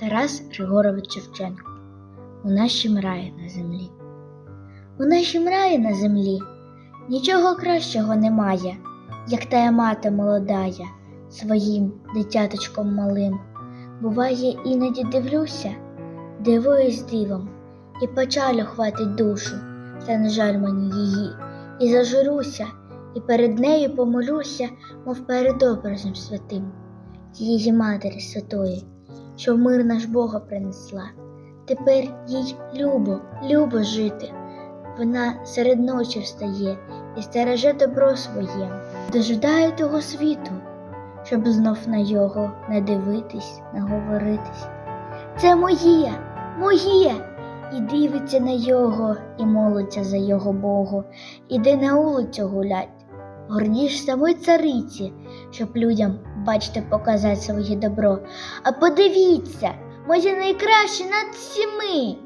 Тарас Григорович Шевченко у нашім раї на землі. У нашім раї на землі нічого кращого немає, як тая мати молодая своїм дитяточком малим. Буває, іноді дивлюся, дивуюсь дивом, і печалю хватить душу, та не жаль мені її, і зажуруся, і перед нею помолюся, мов перед образом святим, тієї матері святої, що мир наш Бога принесла. Тепер їй любо, любо жити. Вона серед ночі встає і стереже добро своє, дожидає того світу, щоб знов на його не дивитись, не говоритись. Це моє, моє, і дивиться на його, і молиться за його Богу, іде на вулицю гулять, гордіш самої цариці, щоб людям, бачите, показати своє добро. А подивіться, моє найкраще над всіми.